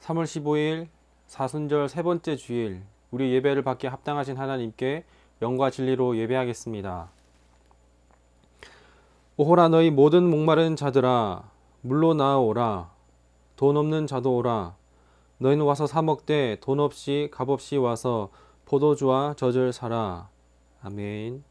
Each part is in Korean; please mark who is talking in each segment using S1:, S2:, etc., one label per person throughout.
S1: 3월 15일 사순절 세 번째 주일 우리 예배를 받기에 합당하신 하나님께 영과 진리로 예배하겠습니다. 오호라 너희 모든 목마른 자들아 물로 나아오라 돈 없는 자도 오라 너희는 와서 사 먹되 돈 없이 값 없이 와서 포도주와 젖을 사라 아멘.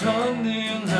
S1: 전능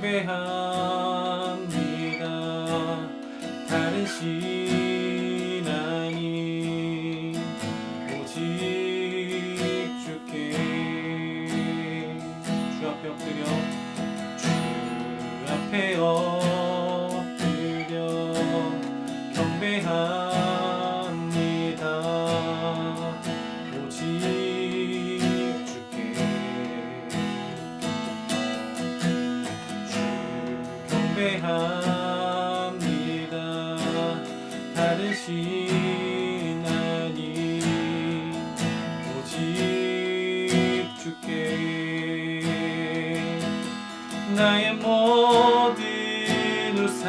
S1: 경배합니다. 다른 신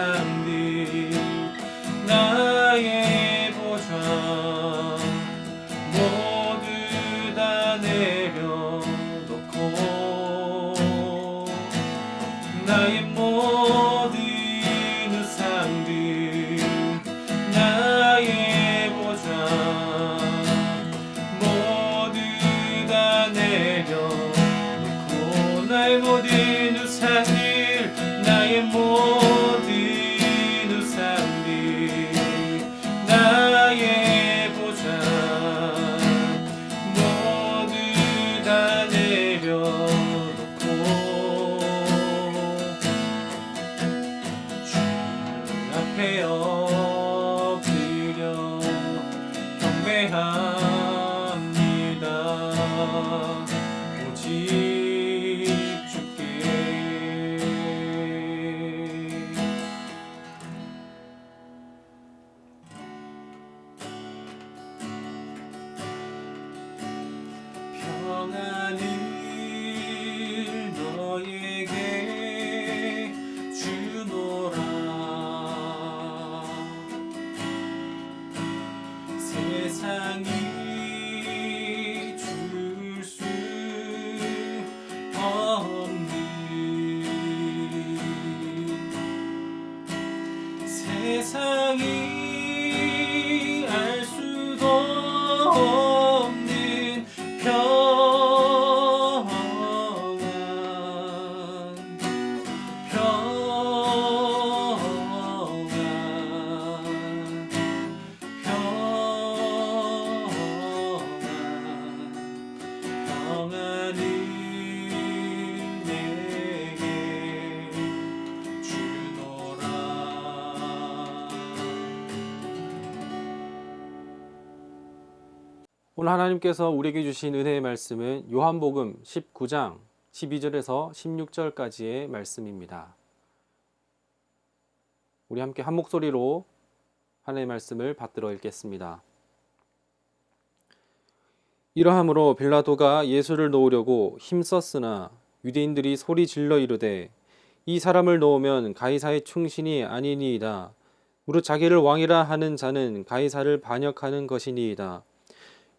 S1: 모 경 오늘 하나님께서 우리에게 주신 은혜의 말씀은 요한복음 19장 12절에서 16절까지의 말씀입니다. 우리 함께 한 목소리로 하나님의 말씀을 받들어 읽겠습니다. 이러함으로 빌라도가 예수를 놓으려고 힘썼으나 유대인들이 소리 질러 이르되 이 사람을 놓으면 가이사의 충신이 아니니이다. 무릇 자기를 왕이라 하는 자는 가이사를 반역하는 것이니이다.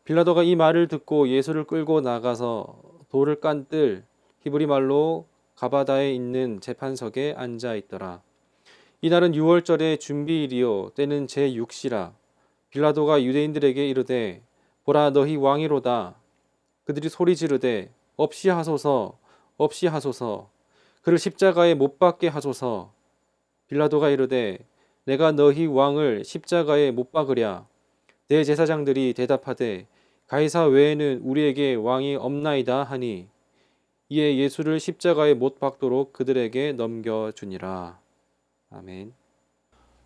S1: 빌라도가 이 말을 듣고 예수를 끌고 나가서 돌을 깐 뜰 히브리 말로 가바다에 있는 재판석에 앉아 있더라. 이날은 유월절의 준비일이요. 때는 제6시라. 빌라도가 유대인들에게 이르되 보라 너희 왕이로다. 그들이 소리 지르되 없이 하소서 없이 하소서. 그를 십자가에 못 박게 하소서. 빌라도가 이르되 내가 너희 왕을 십자가에 못 박으랴. 내 제사장들이 대답하되 가이사 외에는 우리에게 왕이 없나이다 하니 이에 예수를 십자가에 못 박도록 그들에게 넘겨 주니라. 아멘.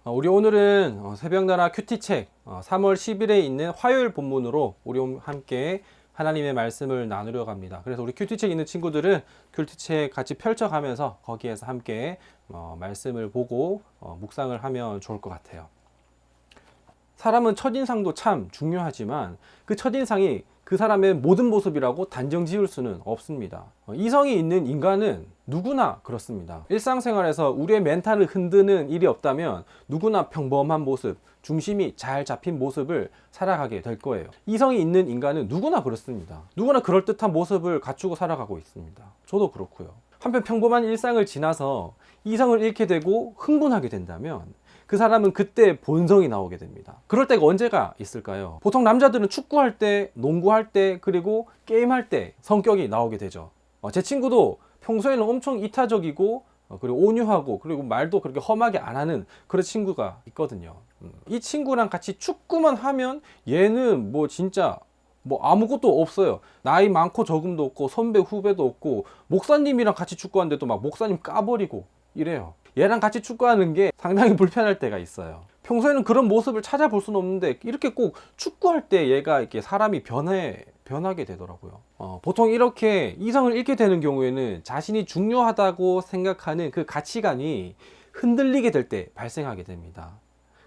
S1: 어, 우리 오늘은 어, 새벽나라 큐티책 3월 10일에 있는 화요일 본문으로 우리 함께 하나님의 말씀을 나누려고 합니다. 그래서 우리 큐티책 있는 친구들은 큐티책 같이 펼쳐가면서 거기에서 함께 어, 말씀을 보고 묵상을 하면 좋을 것 같아요. 사람은 첫인상도 참 중요하지만 그 첫인상이 그 사람의 모든 모습이라고 단정 지을 수는 없습니다. 어, 이성이 있는 인간은 누구나 그렇습니다. 일상생활에서 우리의 멘탈을 흔드는 일이 없다면 누구나 평범한 모습, 중심이 잘 잡힌 모습을 살아가게 될 거예요. 이성이 있는 인간은 누구나 그렇습니다. 누구나 그럴듯한 모습을 갖추고 살아가고 있습니다. 저도 그렇고요. 한편 평범한 일상을 지나서 이성을 잃게 되고 흥분하게 된다면 그 사람은 그때 본성이 나오게 됩니다. 그럴 때가 언제가 있을까요? 보통 남자들은 축구할 때, 농구할 때, 그리고 게임할 때 성격이 나오게 되죠. 어, 제 친구도 평소에는 엄청 이타적이고 어, 그리고 온유하고 그리고 말도 그렇게 험하게 안 하는 그런 친구가 있거든요. 음. 이 친구랑 같이 축구만 하면 얘는 뭐 진짜 뭐 아무것도 없어요. 나이 많고 적음도 없고 선배 후배도 없고 목사님이랑 같이 축구하는데도 막 목사님 까버리고 이래요. 얘랑 같이 축구하는 게 상당히 불편할 때가 있어요. 평소에는 그런 모습을 찾아볼 수는 없는데 이렇게 꼭 축구할 때 얘가 이렇게 사람이 변해 변하게 되더라고요. 어, 보통 이렇게 이성을 잃게 되는 경우에는 자신이 중요하다고 생각하는 그 가치관이 흔들리게 될 때 발생하게 됩니다.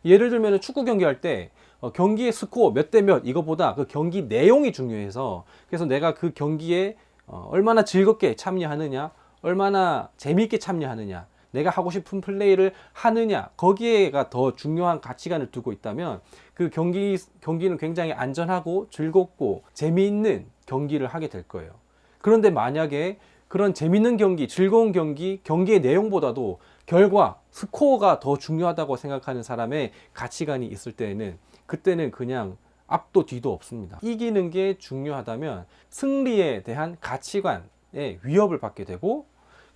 S1: 예를 들면 축구 경기할 때 어, 경기의 스코어 몇 대 몇 이거보다 그 경기 내용이 중요해서 그래서 내가 그 경기에 어, 얼마나 즐겁게 참여하느냐, 얼마나 재미있게 참여하느냐 내가 하고 싶은 플레이를 하느냐 거기에가 더 중요한 가치관을 두고 있다면 그 경기 경기는 굉장히 안전하고 즐겁고 재미있는 경기를 하게 될 거예요. 그런데 만약에 그런 재밌는 경기, 즐거운 경기, 경기의 내용보다도 결과, 스코어가 더 중요하다고 생각하는 사람의 가치관이 있을 때에는 그때는 그냥 앞도 뒤도 없습니다. 이기는 게 중요하다면 승리에 대한 가치관에 위협을 받게 되고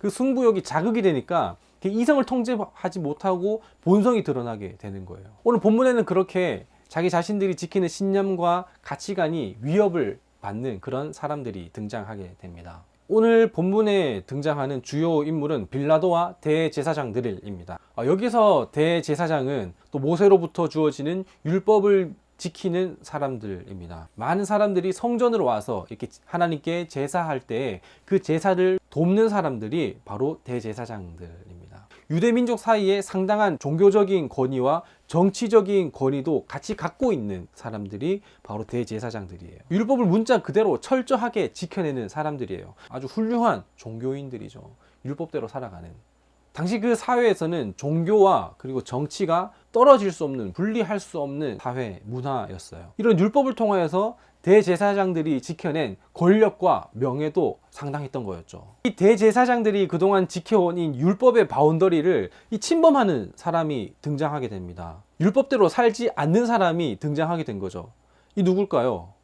S1: 그 승부욕이 자극이 되니까 이성을 통제하지 못하고 본성이 드러나게 되는 거예요. 오늘 본문에는 그렇게 자기 자신들이 지키는 신념과 가치관이 위협을 받는 그런 사람들이 등장하게 됩니다. 오늘 본문에 등장하는 주요 인물은 빌라도와 대제사장들입니다. 아, 여기서 대제사장은 또 모세로부터 주어지는 율법을 지키는 사람들입니다. 많은 사람들이 성전으로 와서 이렇게 하나님께 제사할 때 그 제사를 돕는 사람들이 바로 대제사장들입니다. 유대 민족 사이에 상당한 종교적인 권위와 정치적인 권위도 같이 갖고 있는 사람들이 바로 대제사장들이에요. 율법을 문자 그대로 철저하게 지켜내는 사람들이에요. 아주 훌륭한 종교인들이죠. 율법대로 살아가는. 당시 그 사회에서는 종교와 그리고 정치가 떨어질 수 없는 분리할 수 없는 사회 문화였어요. 이런 율법을 통하여서 대제사장들이 지켜낸 권력과 명예도 상당했던 거였죠. 이 대제사장들이 그동안 지켜온 이 율법의 바운더리를 이 침범하는 사람이 등장하게 됩니다. 율법대로 살지 않는 사람이 등장하게 된 거죠. 이 누굴까요?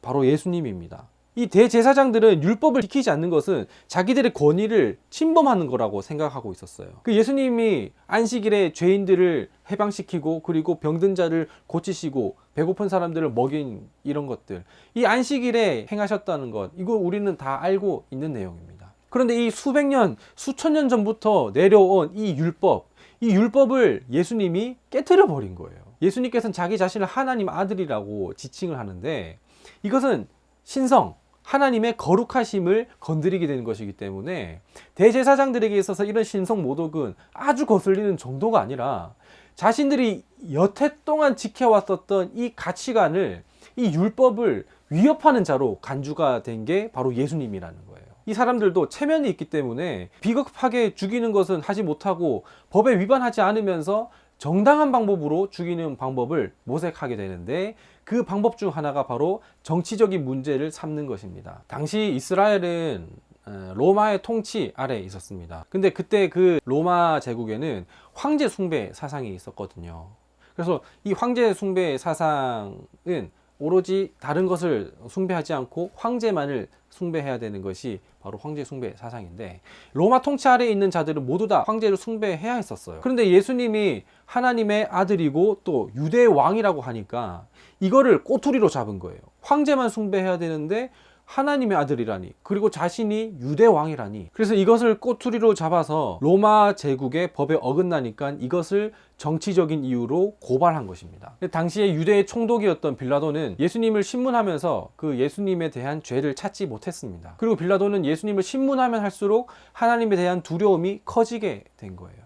S1: 바로 예수님입니다. 이 대제사장들은 율법을 지키지 않는 것은 자기들의 권위를 침범하는 거라고 생각하고 있었어요. 그 예수님이 안식일에 죄인들을 해방시키고 그리고 병든 자를 고치시고 배고픈 사람들을 먹인 이런 것들. 이 안식일에 행하셨다는 것. 이거 우리는 다 알고 있는 내용입니다. 그런데 이 수백 년, 수천 년 전부터 내려온 이 율법, 이 율법을 예수님이 깨뜨려 버린 거예요. 예수님께서는 자기 자신을 하나님 아들이라고 지칭을 하는데 이것은 신성, 하나님의 거룩하심을 건드리게 되는 것이기 때문에 대제사장들에게 있어서 이런 신성 모독은 아주 거슬리는 정도가 아니라 자신들이 여태 동안 지켜왔었던 이 가치관을 이 율법을 위협하는 자로 간주가 된 게 바로 예수님이라는 거예요. 이 사람들도 체면이 있기 때문에 비겁하게 죽이는 것은 하지 못하고 법에 위반하지 않으면서 정당한 방법으로 죽이는 방법을 모색하게 되는데 그 방법 중 하나가 바로 정치적인 문제를 삼는 것입니다. 당시 이스라엘은 어, 로마의 통치 아래에 있었습니다. 근데 그때 그 로마 제국에는 황제 숭배 사상이 있었거든요. 그래서 이 황제 숭배 사상은 오로지 다른 것을 숭배하지 않고 황제만을 숭배해야 되는 것이 바로 황제 숭배 사상인데 로마 통치 아래에 있는 자들은 모두 다 황제를 숭배해야 했었어요. 그런데 예수님이 하나님의 아들이고 또 유대의 왕이라고 하니까 이거를 꼬투리로 잡은 거예요. 황제만 숭배해야 되는데 하나님의 아들이라니 그리고 자신이 유대 왕이라니 그래서 이것을 꼬투리로 잡아서 로마 제국의 법에 어긋나니까 이것을 정치적인 이유로 고발한 것입니다. 당시에 유대의 총독이었던 빌라도는 예수님을 신문하면서 그 예수님에 대한 죄를 찾지 못했습니다. 그리고 빌라도는 예수님을 신문하면 할수록 하나님에 대한 두려움이 커지게 된 거예요.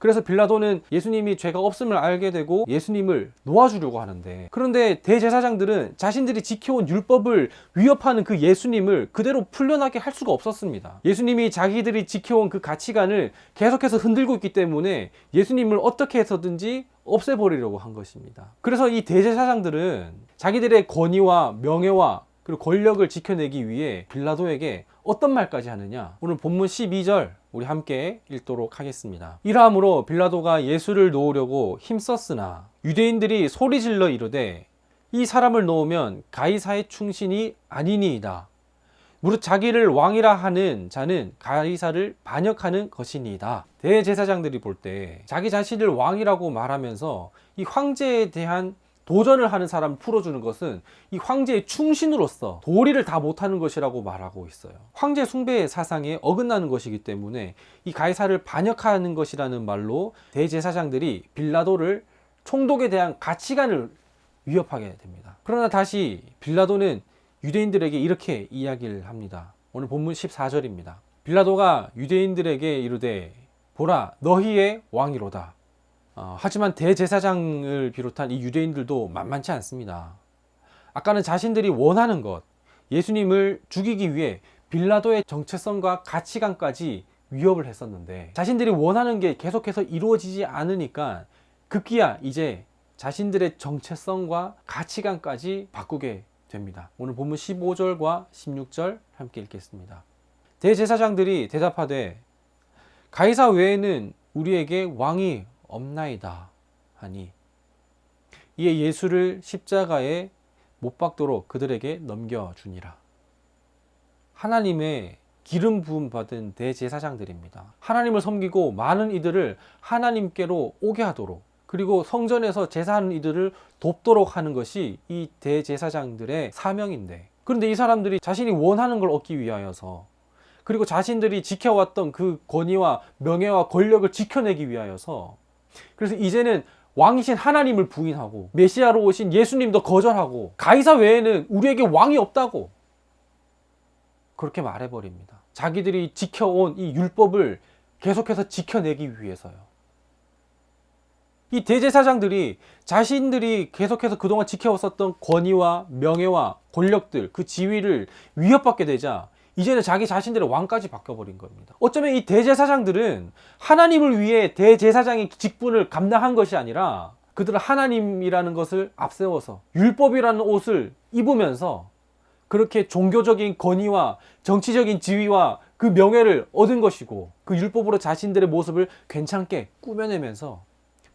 S1: 그래서 빌라도는 예수님이 죄가 없음을 알게 되고 예수님을 놓아주려고 하는데 그런데 대제사장들은 자신들이 지켜온 율법을 위협하는 그 예수님을 그대로 풀려나게 할 수가 없었습니다. 예수님이 자기들이 지켜온 그 가치관을 계속해서 흔들고 있기 때문에 예수님을 어떻게 해서든지 없애버리려고 한 것입니다. 그래서 이 대제사장들은 자기들의 권위와 명예와 그리고 권력을 지켜내기 위해 빌라도에게 어떤 말까지 하느냐? 오늘 본문 12절 우리 함께 읽도록 하겠습니다. 이러함으로 빌라도가 예수를 놓으려고 힘썼으나 유대인들이 소리질러 이르되 이 사람을 놓으면 가이사의 충신이 아니니이다. 무릇 자기를 왕이라 하는 자는 가이사를 반역하는 것이니이다. 대제사장들이 볼 때 자기 자신을 왕이라고 말하면서 이 황제에 대한 도전을 하는 사람을 풀어주는 것은 이 황제의 충신으로서 도리를 다 못하는 것이라고 말하고 있어요. 황제 숭배의 사상에 어긋나는 것이기 때문에 이 가이사를 반역하는 것이라는 말로 대제사장들이 빌라도를 총독에 대한 가치관을 위협하게 됩니다. 그러나 다시 빌라도는 유대인들에게 이렇게 이야기를 합니다. 오늘 본문 14절입니다. 빌라도가 유대인들에게 이르되 보라 너희의 왕이로다. 어, 하지만 대제사장을 비롯한 이 유대인들도 만만치 않습니다. 아까는 자신들이 원하는 것, 예수님을 죽이기 위해 빌라도의 정체성과 가치관까지 위협을 했었는데 자신들이 원하는 게 계속해서 이루어지지 않으니까 급기야 이제 자신들의 정체성과 가치관까지 바꾸게 됩니다. 오늘 본문 15절과 16절 함께 읽겠습니다. 대제사장들이 대답하되 가이사 외에는 우리에게 왕이 없나이다 하니 이에 예수를 십자가에 못 박도록 그들에게 넘겨주니라. 하나님의 기름 부음 받은 대제사장들입니다. 하나님을 섬기고 많은 이들을 하나님께로 오게 하도록 그리고 성전에서 제사하는 이들을 돕도록 하는 것이 이 대제사장들의 사명인데 그런데 이 사람들이 자신이 원하는 걸 얻기 위하여서 그리고 자신들이 지켜왔던 그 권위와 명예와 권력을 지켜내기 위하여서 그래서 이제는 왕이신 하나님을 부인하고 메시아로 오신 예수님도 거절하고 가이사 외에는 우리에게 왕이 없다고 그렇게 말해버립니다. 자기들이 지켜온 이 율법을 계속해서 지켜내기 위해서요. 이 대제사장들이 자신들이 계속해서 그동안 지켜왔었던 권위와 명예와 권력들, 그 지위를 위협받게 되자 이제는 자기 자신들의 왕까지 바뀌어버린 겁니다. 어쩌면 이 대제사장들은 하나님을 위해 대제사장의 직분을 감당한 것이 아니라 그들은 하나님이라는 것을 앞세워서 율법이라는 옷을 입으면서 그렇게 종교적인 권위와 정치적인 지위와 그 명예를 얻은 것이고 그 율법으로 자신들의 모습을 괜찮게 꾸며내면서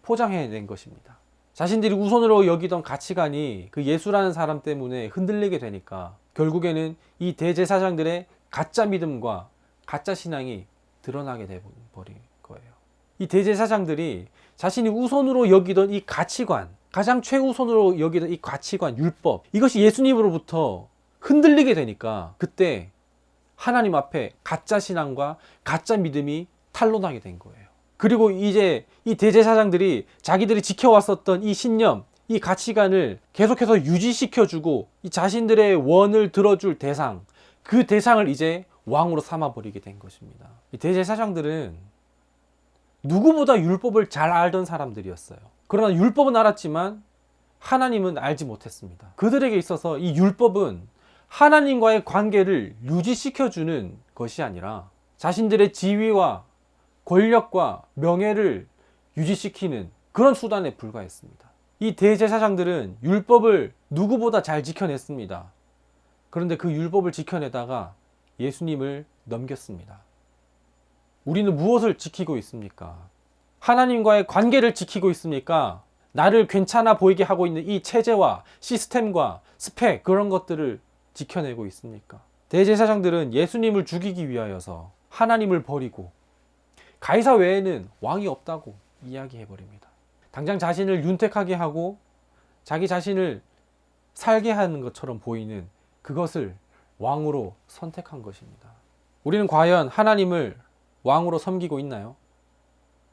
S1: 포장해낸 것입니다. 자신들이 우선으로 여기던 가치관이 그 예수라는 사람 때문에 흔들리게 되니까 결국에는 이 대제사장들의 가짜 믿음과 가짜 신앙이 드러나게 돼버린 거예요. 이 대제사장들이 자신이 우선으로 여기던 이 가치관, 가장 최우선으로 여기던 이 가치관, 율법, 이것이 예수님으로부터 흔들리게 되니까 그때 하나님 앞에 가짜 신앙과 가짜 믿음이 탄로나게 된 거예요. 그리고 이제 이 대제사장들이 자기들이 지켜왔었던 이 신념, 이 가치관을 계속해서 유지시켜주고 이 자신들의 원을 들어줄 대상, 그 대상을 이제 왕으로 삼아버리게 된 것입니다. 이 대제사장들은 누구보다 율법을 잘 알던 사람들이었어요. 그러나 율법은 알았지만 하나님은 알지 못했습니다. 그들에게 있어서 이 율법은 하나님과의 관계를 유지시켜주는 것이 아니라 자신들의 지위와 권력과 명예를 유지시키는 그런 수단에 불과했습니다. 이 대제사장들은 율법을 누구보다 잘 지켜냈습니다. 그런데 그 율법을 지켜내다가 예수님을 넘겼습니다. 우리는 무엇을 지키고 있습니까? 하나님과의 관계를 지키고 있습니까? 나를 괜찮아 보이게 하고 있는 이 체제와 시스템과 스펙 그런 것들을 지켜내고 있습니까? 대제사장들은 예수님을 죽이기 위하여서 하나님을 버리고 가이사 외에는 왕이 없다고 이야기해 버립니다. 당장 자신을 윤택하게 하고 자기 자신을 살게 하는 것처럼 보이는 그것을 왕으로 선택한 것입니다. 우리는 과연 하나님을 왕으로 섬기고 있나요?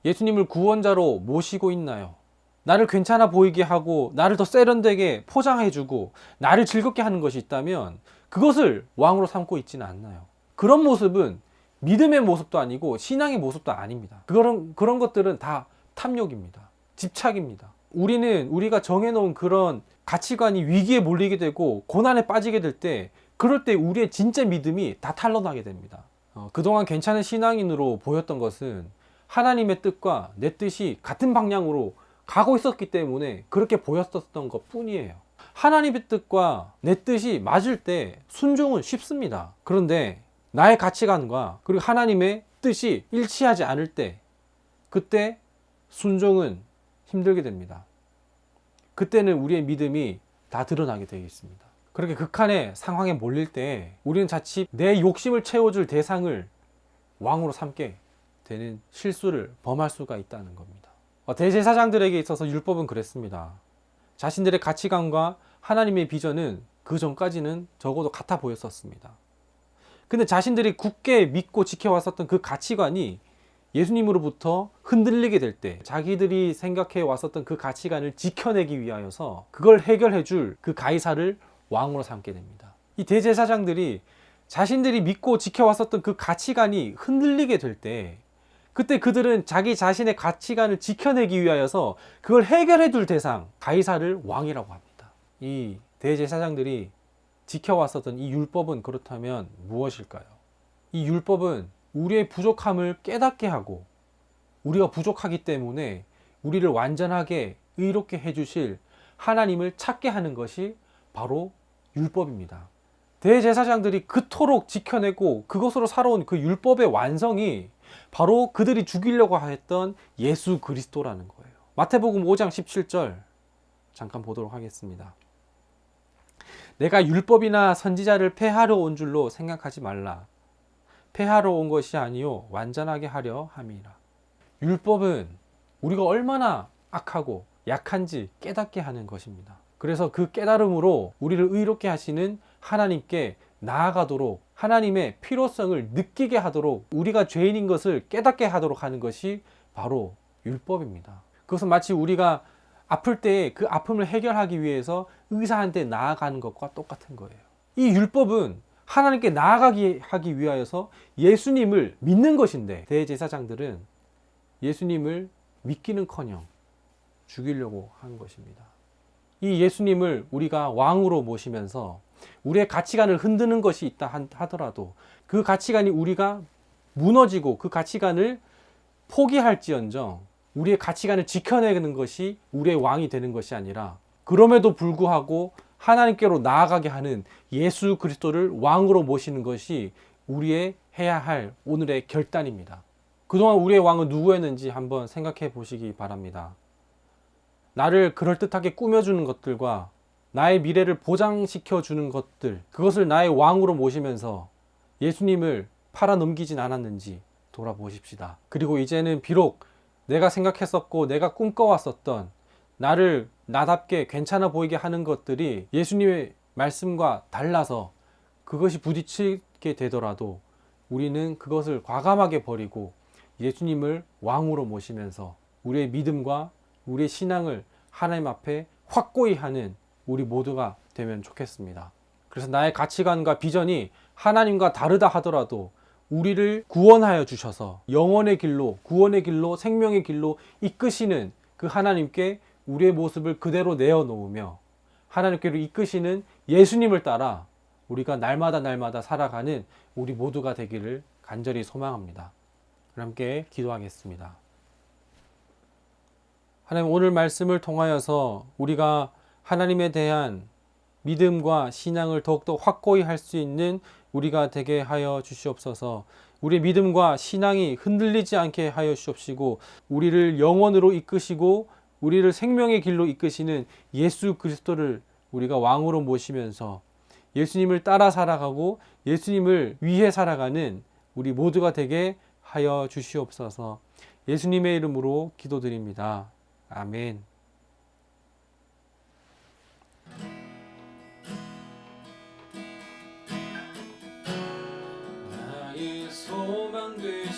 S1: 예수님을 구원자로 모시고 있나요? 나를 괜찮아 보이게 하고 나를 더 세련되게 포장해주고 나를 즐겁게 하는 것이 있다면 그것을 왕으로 삼고 있지는 않나요? 그런 모습은 믿음의 모습도 아니고 신앙의 모습도 아닙니다. 그런 그런 것들은 다 탐욕입니다. 집착입니다. 우리는 우리가 정해놓은 그런 가치관이 위기에 몰리게 되고 고난에 빠지게 될 때 그럴 때 우리의 진짜 믿음이 다 탄로나게 됩니다. 어, 그동안 괜찮은 신앙인으로 보였던 것은 하나님의 뜻과 내 뜻이 같은 방향으로 가고 있었기 때문에 그렇게 보였었던 것 뿐이에요. 하나님의 뜻과 내 뜻이 맞을 때 순종은 쉽습니다. 그런데 나의 가치관과 그리고 하나님의 뜻이 일치하지 않을 때 그때 순종은 힘들게 됩니다. 그때는 우리의 믿음이 다 드러나게 되어 있습니다. 그렇게 극한의 상황에 몰릴 때 우리는 자칫 내 욕심을 채워줄 대상을 왕으로 삼게 되는 실수를 범할 수가 있다는 겁니다. 어, 대제사장들에게 있어서 율법은 그랬습니다. 자신들의 가치관과 하나님의 비전은 그 전까지는 적어도 같아 보였었습니다. 근데 자신들이 굳게 믿고 지켜왔었던 그 가치관이 예수님으로부터 흔들리게 될 때 자기들이 생각해 왔었던 그 가치관을 지켜내기 위하여서 그걸 해결해 줄 그 가이사를 왕으로 삼게 됩니다. 이 대제사장들이 자신들이 믿고 지켜왔었던 그 가치관이 흔들리게 될 때 그때 그들은 자기 자신의 가치관을 지켜내기 위하여서 그걸 해결해 줄 대상 가이사를 왕이라고 합니다. 이 대제사장들이 지켜왔었던 이 율법은 그렇다면 무엇일까요? 이 율법은 우리의 부족함을 깨닫게 하고 우리가 부족하기 때문에 우리를 완전하게 의롭게 해주실 하나님을 찾게 하는 것이 바로 율법입니다. 대제사장들이 그토록 지켜내고 그것으로 살아온 그 율법의 완성이 바로 그들이 죽이려고 했던 예수 그리스도라는 거예요. 마태복음 5장 17절 잠깐 보도록 하겠습니다. 내가 율법이나 선지자를 폐하러 온 줄로 생각하지 말라. 폐하러 온 것이 아니요 완전하게 하려 함이라. 율법은 우리가 얼마나 악하고 약한지 깨닫게 하는 것입니다. 그래서 그 깨달음으로 우리를 의롭게 하시는 하나님께 나아가도록 하나님의 필요성을 느끼게 하도록 우리가 죄인인 것을 깨닫게 하도록 하는 것이 바로 율법입니다. 그것은 마치 우리가 아플 때 그 아픔을 해결하기 위해서 의사한테 나아가는 것과 똑같은 거예요. 이 율법은 하나님께 나아가기 하기 위하여서 예수님을 믿는 것인데 대제사장들은 예수님을 믿기는커녕 죽이려고 한 것입니다. 이 예수님을 우리가 왕으로 모시면서 우리의 가치관을 흔드는 것이 있다 하더라도 그 가치관이 우리가 무너지고 그 가치관을 포기할지언정 우리의 가치관을 지켜내는 것이 우리의 왕이 되는 것이 아니라 그럼에도 불구하고 하나님께로 나아가게 하는 예수 그리스도를 왕으로 모시는 것이 우리의 해야 할 오늘의 결단입니다. 그동안 우리의 왕은 누구였는지 한번 생각해 보시기 바랍니다. 나를 그럴듯하게 꾸며주는 것들과 나의 미래를 보장시켜 주는 것들, 그것을 나의 왕으로 모시면서 예수님을 팔아 넘기진 않았는지 돌아보십시다. 그리고 이제는 비록 내가 생각했었고 내가 꿈꿔왔었던 나를 나답게 괜찮아 보이게 하는 것들이 예수님의 말씀과 달라서 그것이 부딪히게 되더라도 우리는 그것을 과감하게 버리고 예수님을 왕으로 모시면서 우리의 믿음과 우리의 신앙을 하나님 앞에 확고히 하는 우리 모두가 되면 좋겠습니다. 그래서 나의 가치관과 비전이 하나님과 다르다 하더라도 우리를 구원하여 주셔서 영원의 길로, 구원의 길로, 생명의 길로 이끄시는 그 하나님께 우리의 모습을 그대로 내어놓으며 하나님께로 이끄시는 예수님을 따라 우리가 날마다 날마다 살아가는 우리 모두가 되기를 간절히 소망합니다. 함께 기도하겠습니다. 하나님 오늘 말씀을 통하여서 우리가 하나님에 대한 믿음과 신앙을 더욱더 확고히 할 수 있는 우리가 되게 하여 주시옵소서. 우리 믿음과 신앙이 흔들리지 않게 하여 주옵시고 우리를 영원으로 이끄시고 우리를 생명의 길로 이끄시는 예수 그리스도를 우리가 왕으로 모시면서 예수님을 따라 살아가고 예수님을 위해 살아가는 우리 모두가 되게 하여 주시옵소서. 예수님의 이름으로 기도드립니다. 아멘. 나의 소망 되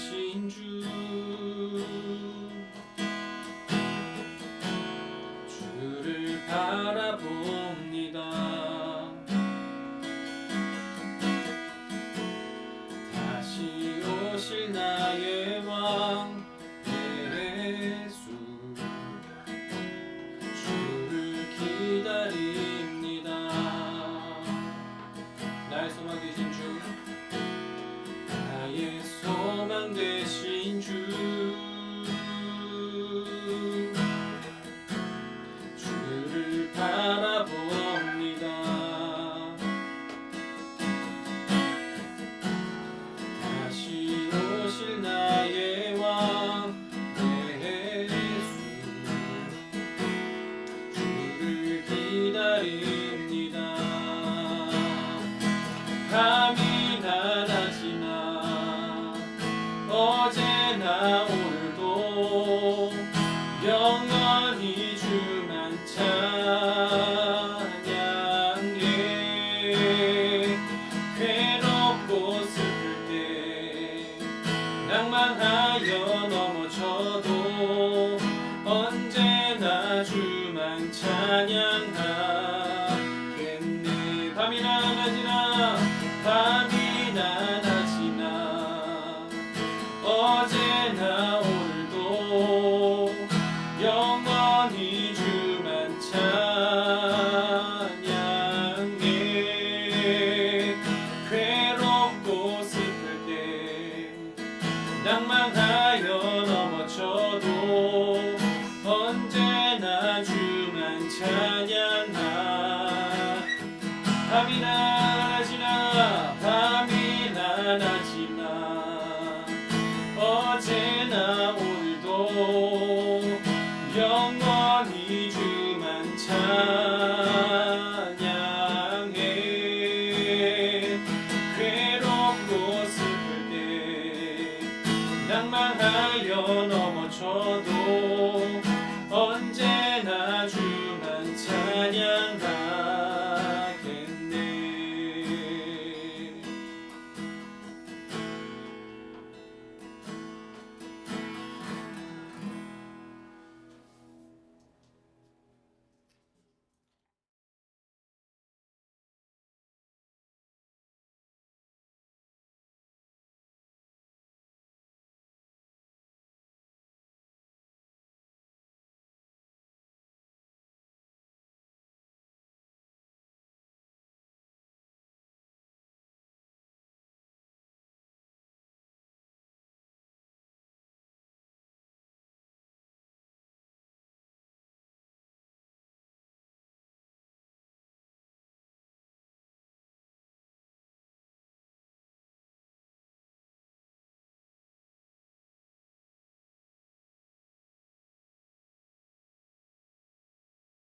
S1: 기 낭만